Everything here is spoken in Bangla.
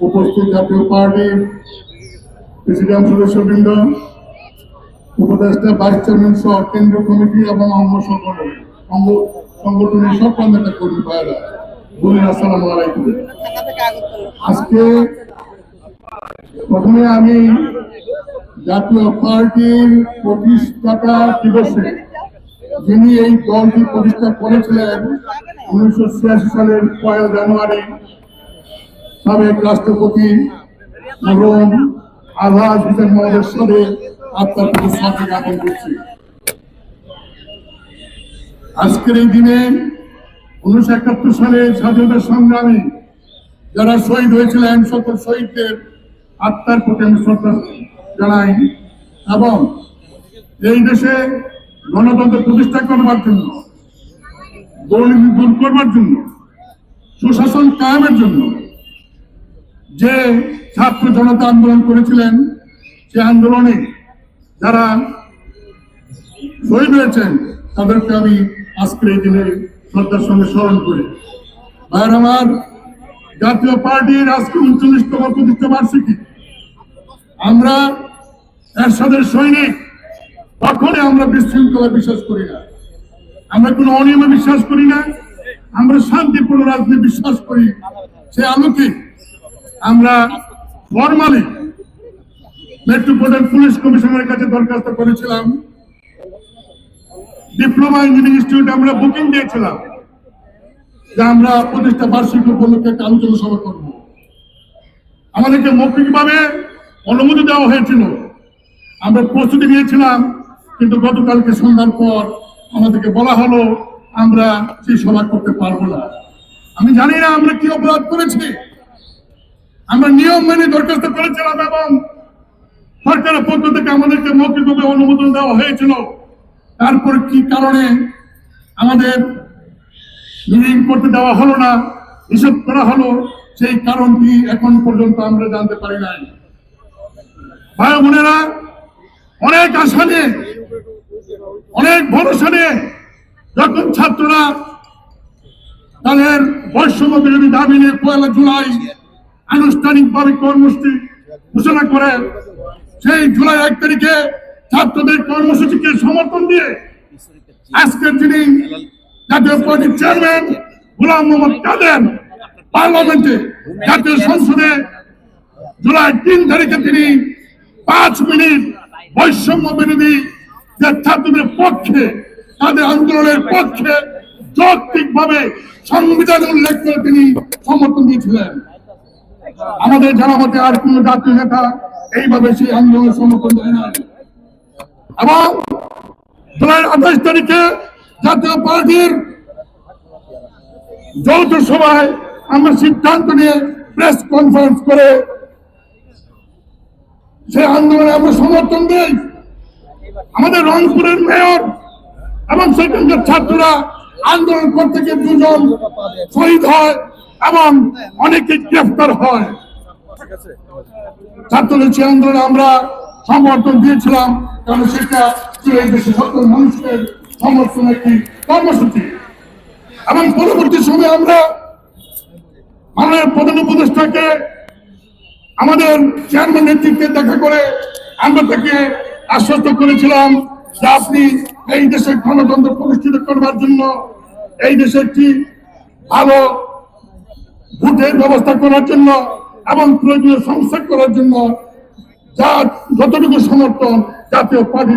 উপস্থিত জাতীয় পার্টির প্রেসিডেন্ট সদস্যবৃন্দ, উপদেষ্টা ভাইস চেয়ারম্যান সহ কেন্দ্রীয় কমিটি এবং অঙ্গ সংগঠন অঙ্গ সংগঠনের সকল নেতা কর্মী ভাইরা বলুন আসসালামু আলাইকুম। আজকে প্রথমে আমি জাতীয় পার্টির প্রতিষ্ঠাতা দিবসে যিনি এই দলটি প্রতিষ্ঠা করেছিলেন, উনিশশো ছিয়াশি সালের পয়লা জানুয়ারি সাবেক রাষ্ট্রপতি মরম আজহার হোসেন সাথে আত্মার প্রতি শ্রদ্ধা জ্ঞাপন করছি। আজকের এই দিনে উনিশশো একাত্তর সালে স্বাধীনতা সংগ্রামী যারা শহীদ হয়েছিলেন, সকল শহীদদের আত্মার প্রতি আমি শ্রদ্ধা জানাই এবং এই দেশে গণতন্ত্র প্রতিষ্ঠা করবার জন্য দুর্নীতি দূর করবার জন্য, সুশাসন কায়েমের জন্য যে ছাত্র জনতা আন্দোলন করেছিলেন, সে আন্দোলনে যারা শহীদ হয়েছেন, তাদেরকে আমি আজকের এই দিনে শ্রদ্ধার সঙ্গে স্মরণ করি। আর আমার জাতীয় পার্টির আজকে উনচল্লিশতম প্রতিষ্ঠা বার্ষিকী। আমরা এরশাদের সৈনিক, কখনই আমরা বিশৃঙ্খলা বিশ্বাস করি না। আমরা কোনো অনিয়মে বিশ্বাস করি না, আমরা শান্তিপূর্ণ রাজনীতি বিশ্বাস করি। সে আলোকে আমরা ফরমালি মেট্রোপলিটন পুলিশ কমিশনের কাছে দরখাস্ত করেছিলাম। ডিপ্লোমা ইঞ্জিনিয়ারিং ইনস্টিটিউটে আমরা বুকিং দিয়েছিলাম যে আমরা প্রতিষ্ঠা বার্ষিক উপলক্ষে একটা আলোচনা সভা করব। আমাদেরকে মৌখিকভাবে অনুমতি দেওয়া হয়েছিল। আমরা প্রস্তুতি নিয়েছিলাম, কিন্তু গতকালকে সন্ধ্যার পর আমাদেরকে বলা হলো, আমরা সেই সভা করতে পারব না। আমি জানি না আমরা কি অপরাধ করেছি। আমরা নিয়ম মেনে দরখাস্ত করেছিলাম এবং সরকারের পক্ষ থেকে আমাদেরকে মৌখিকভাবে অনুমোদন দেওয়া হয়েছিল। তারপর কি কারণে আমাদের মিটিং করতে দেওয়া হলো না হিসেব করা হলো, সেই কারণটি এখন পর্যন্ত আমরা জানতে পারি নাই। ভাই বোনেরা, অনেক আশা নিয়ে, অনেক ভরসা নিয়ে যখন ছাত্ররা তাদের বৈষম্য বিরোধী দাবি নিয়ে পয়লা জুলাই আনুষ্ঠানিকভাবে কর্মসূচি ঘোষণা করে সেই জুলাই এক তারিখে ছাত্রদের কর্মসূচিকে সমর্থন দিয়ে আজকের যিনি জাতীয় পার্টির চেয়ারম্যান গোলাম মোহাম্মদ কাদের পার্লামেন্টে জাতীয় সংসদে জুলাই তিন তারিখে তিনি পাঁচ মিনিট বৈষম্য বিরোধী যে ছাত্রদের পক্ষে, তাদের আন্দোলনের পক্ষে যৌক্তিক ভাবে সংবিধান উল্লেখ করে তিনি সমর্থন দিয়েছিলেন। আমাদের জানা মতে আর কোন জাতীয় নেতা এইভাবে সেই আন্দোলন সমর্থন দেয় না। এবং জুলাই আঠাশ তারিখে জাতীয় পার্টির যৌথ সভায় আমরা সিদ্ধান্ত নিয়ে প্রেস কনফারেন্স করে সেই আন্দোলনে আমরা সমর্থন দিই। আমাদের রংপুরের মেয়র এবং সেখানকার ছাত্ররা আন্দোলন করতে গিয়ে দুজন শহীদ হয় এবং অনেকে গ্রেফতার হয়। ছাত্রদের সেই আন্দোলনে আমরা সমর্থন দিয়েছিলাম, কারণ সেটা সকল মানুষের সমর্থন একটি কর্মসূচি। এবং পরবর্তী সময়ে আমরা মাননীয় প্রধান উপদেষ্টাকে আমাদের চেয়ারম্যান নেতৃত্বে দেখা করে আমরা তাকে আশ্বস্ত করেছিলাম যে আপনি এই দেশের গণতন্ত্র প্রতিষ্ঠিত করবার জন্য এই দেশে একটি ভালো ভোটের ব্যবস্থা করার জন্য এবং প্রয়োজনীয় সংস্কার করার জন্য যা যতটুকু সমর্থন জাতীয় পার্টি